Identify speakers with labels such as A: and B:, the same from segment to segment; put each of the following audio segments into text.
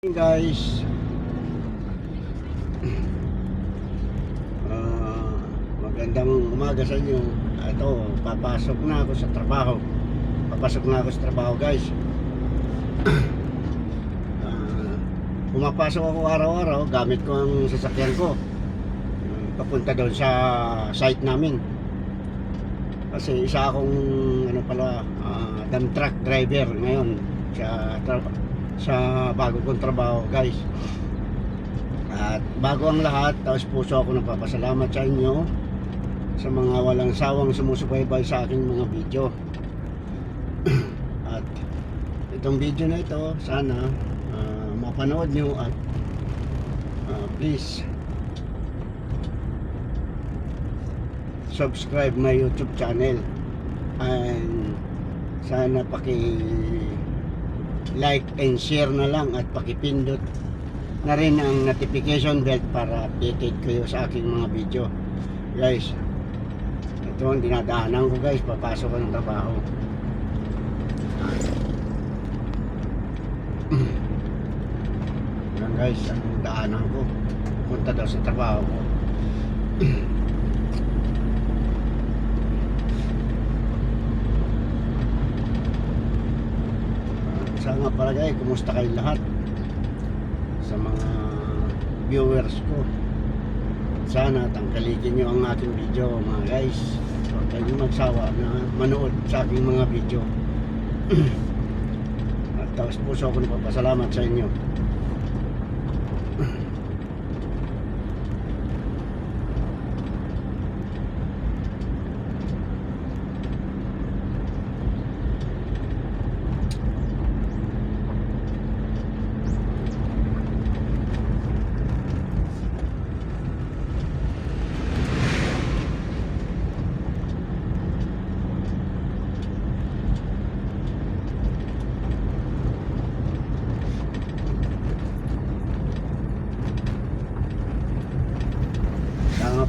A: Guys. Ah, magandang umaga sa inyo. Ito papasok na ako sa trabaho. Papasok na ako sa trabaho guys. Ah, pumapasok ako araw-araw gamit ko ang sasakyan ko. Ah, papunta doon sa site namin. Kasi isa akong ano pala ah, dump truck driver ngayon sa tra- sa bago kong trabaho guys. At bago ang lahat taos puso ako nagpapasalamat sa inyo sa mga walang sawang sumusubaybay sa aking mga video. At itong video na ito sana ah, mapanood nyo at ah, please subscribe my youtube channel. And sana paki like and share na lang at pakipindot na rin ang notification bell para updated kayo sa aking mga video. Guys ito ang dinadaanan ko guys. Papasok ng trabaho. Yan guys ang daanan ko. Punta daw sa trabaho ko Sa nga pala guys, kumusta kayo lahat? Sa mga viewers ko. Sana tangkalikin nyo ang aking video mga guys. Huwag kayong magsawa na manood sa aking mga video. At tapos puso ako nagpapasalamat sa inyo.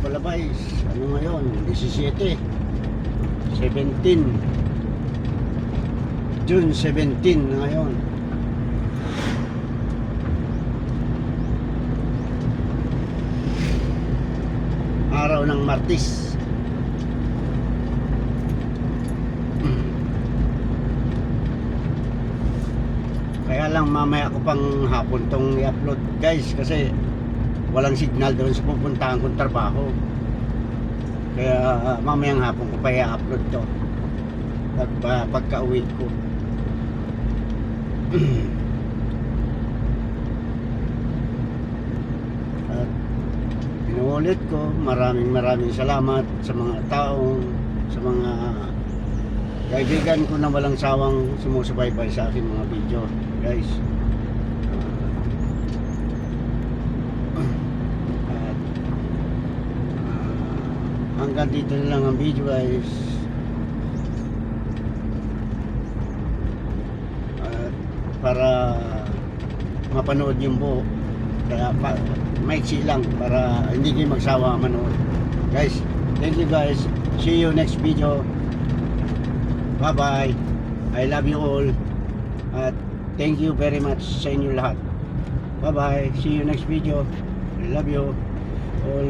A: Kaya nga pala guys, ano ngayon? 17 17 June 17 na ngayon. Araw ng Martis Kaya lang mamaya ko pang hapon tong i-upload. Guys kasi walang signal doon sa pupuntahan kong trabaho. Kaya ah, mamayang hapon ko pa i-upload to. Pag, uh, pagka uwi ko. At inuulit ko, maraming maraming salamat sa mga taong, sa mga kaibigan ko na walang sawang sumusubaybay sa aking mga video. Guys, hanggang dito na lang ang video guys. At para mapanood yung buo. Kaya pa, maiksi lang para hindi kayo magsawa manood. Guys, thank you guys. See you next video. Bye bye. I love you all. At thank you very much sa inyo lahat. Bye bye. See you next video. I love you all.